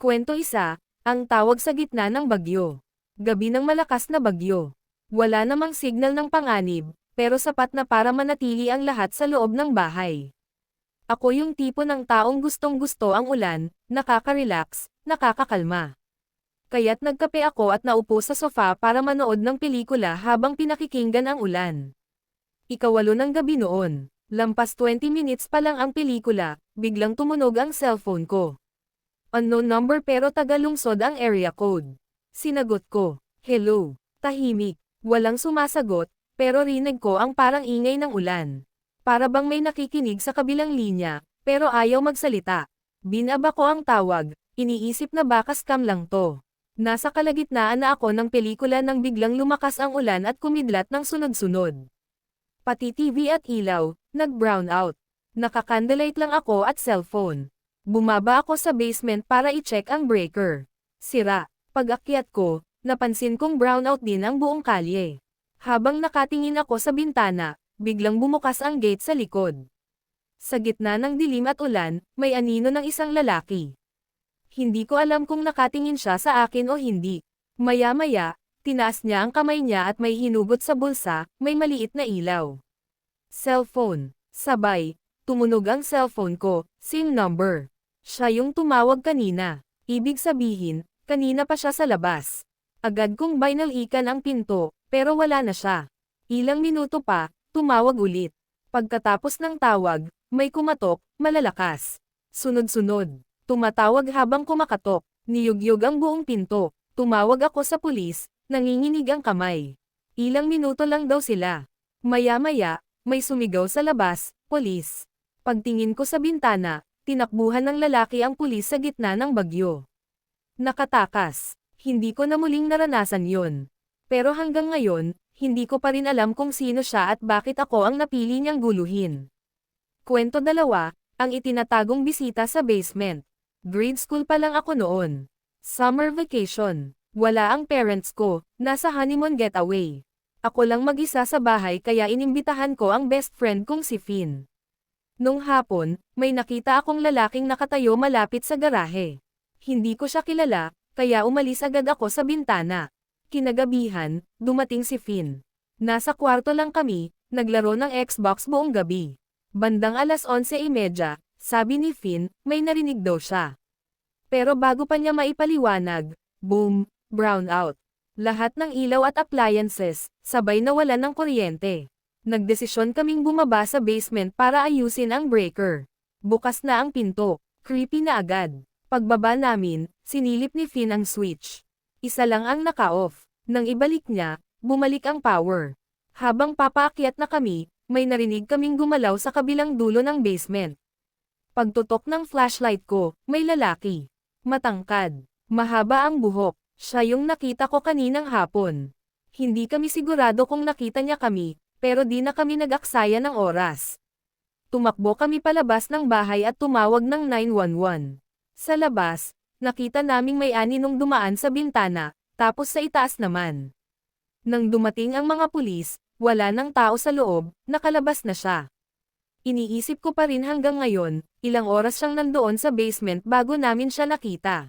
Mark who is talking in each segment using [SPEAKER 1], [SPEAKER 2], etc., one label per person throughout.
[SPEAKER 1] Kwento isa, ang tawag sa gitna ng bagyo. Gabi ng malakas na bagyo. Wala namang signal ng panganib, pero sapat na para manatili ang lahat sa loob ng bahay. Ako yung tipo ng taong gustong gusto ang ulan, nakaka-relax, nakakakalma. Kaya't nagkape ako at naupo sa sofa para manood ng pelikula habang pinakikinggan ang ulan. Ikawalo ng gabi noon. Lampas 20 minutes pa lang ang pelikula, biglang tumunog ang cellphone ko. Unknown number pero tagalungsod ang area code. Sinagot ko, hello, tahimik, walang sumasagot, pero rinig ko ang parang ingay ng ulan. Para bang may nakikinig sa kabilang linya, pero ayaw magsalita. Binaba ko ang tawag, iniisip na baka scam lang to. Nasa kalagitnaan na ako ng pelikula nang biglang lumakas ang ulan at kumidlat ng sunod-sunod. Pati TV at ilaw, nag-brown out. Nakakandelight lang ako at cellphone. Bumaba ako sa basement para i-check ang breaker. Sira. Pag-akyat ko, napansin kong brownout din ang buong kalye. Habang nakatingin ako sa bintana, biglang bumukas ang gate sa likod. Sa gitna ng dilim at ulan, may anino ng isang lalaki. Hindi ko alam kung nakatingin siya sa akin o hindi. Maya-maya, tinaas niya ang kamay niya at may hinugot sa bulsa, may maliit na ilaw. Cellphone. Sabay, tumunog ang cellphone ko, SIM number. Siya yung tumawag kanina. Ibig sabihin, kanina pa siya sa labas. Agad kong binalikan ang pinto, pero wala na siya. Ilang minuto pa, tumawag ulit. Pagkatapos ng tawag, may kumatok, malalakas. Sunod-sunod. Tumatawag habang kumakatok. Niyugyug ang buong pinto. Tumawag ako sa pulis, nanginginig ang kamay. Ilang minuto lang daw sila. Maya-maya, may sumigaw sa labas, polis. Pagtingin ko sa bintana, tinakbuhan ng lalaki ang pulis sa gitna ng bagyo. Nakatakas. Hindi ko na muling naranasan yon. Pero hanggang ngayon, hindi ko pa rin alam kung sino siya at bakit ako ang napili niyang guluhin. Kwento dalawa, ang itinatagong bisita sa basement. Grade school pa lang ako noon. Summer vacation. Wala ang parents ko, nasa honeymoon getaway. Ako lang mag-isa sa bahay kaya inimbitahan ko ang best friend kong si Finn. Nung hapon, may nakita akong lalaking nakatayo malapit sa garahe. Hindi ko siya kilala, kaya umalis agad ako sa bintana. Kinagabihan, dumating si Finn. Nasa kwarto lang kami, naglaro ng Xbox buong gabi. Bandang alas 11.30, sabi ni Finn, may narinig daw siya. Pero bago pa niya maipaliwanag, boom, brown out. Lahat ng ilaw at appliances, sabay nawalan ng kuryente. Nagdesisyon kaming bumaba sa basement para ayusin ang breaker. Bukas na ang pinto, creepy na agad. Pagbaba namin, sinilip ni Finn ang switch. Isa lang ang naka-off. Nang ibalik niya, bumalik ang power. Habang papaakyat na kami, may narinig kaming gumalaw sa kabilang dulo ng basement. Pagtutok ng flashlight ko, may lalaki. Matangkad. Mahaba ang buhok. Siya yung nakita ko kaninang hapon. Hindi kami sigurado kung nakita niya kami, pero di na kami nag-aksaya ng oras. Tumakbo kami palabas ng bahay at tumawag ng 911. Sa labas, nakita naming may ani nung dumaan sa bintana, tapos sa itaas naman. Nang dumating ang mga pulis, wala nang tao sa loob, nakalabas na siya. Iniisip ko pa rin hanggang ngayon, ilang oras siyang nandoon sa basement bago namin siya nakita.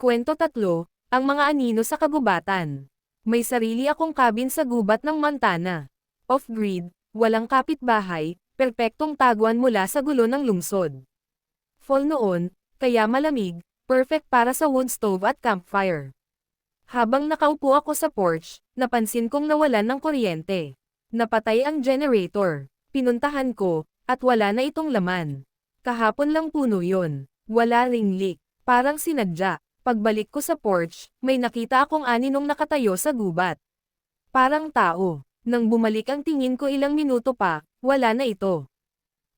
[SPEAKER 1] Kwento tatlo, ang mga anino sa kagubatan. May sarili akong cabin sa gubat ng Montana. Off-grid, walang kapitbahay, perpektong taguan mula sa gulo ng lungsod. Fall noon, kaya malamig, perfect para sa wood stove at campfire. Habang nakaupo ako sa porch, napansin kong nawalan ng kuryente. Napatay ang generator. Pinuntahan ko, at wala na itong laman. Kahapon lang puno yon. Wala ring leak. Parang sinadya. Pagbalik ko sa porch, may nakita akong aninong nakatayo sa gubat. Parang tao. Nang bumalik ang tingin ko ilang minuto pa, wala na ito.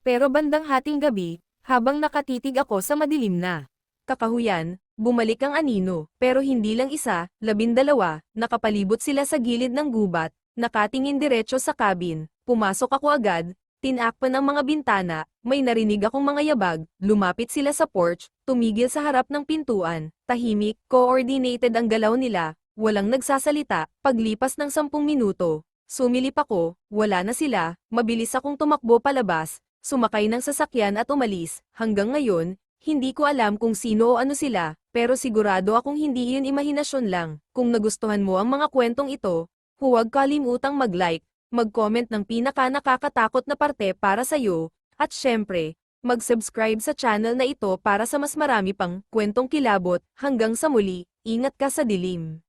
[SPEAKER 1] Pero bandang hating gabi, habang nakatitig ako sa madilim na kakahuyan, bumalik ang anino, pero hindi lang isa, labindalawa, nakapalibot sila sa gilid ng gubat, nakatingin diretso sa cabin, pumasok ako agad, tinakpan ang mga bintana, may narinig akong mga yabag, lumapit sila sa porch, tumigil sa harap ng pintuan, tahimik, coordinated ang galaw nila, walang nagsasalita, paglipas ng sampung minuto, sumilip ako, wala na sila, mabilis akong tumakbo palabas, sumakay ng sasakyan at umalis, hanggang ngayon, Hindi ko alam kung sino o ano sila, pero sigurado akong hindi iyon imahinasyon lang. Kung nagustuhan mo ang mga kwentong ito, huwag kalimutang mag-like, mag-comment ng pinaka nakakatakot na parte para sa'yo, at syempre, mag-subscribe sa channel na ito para sa mas marami pang kwentong kilabot. Hanggang sa muli, ingat ka sa dilim.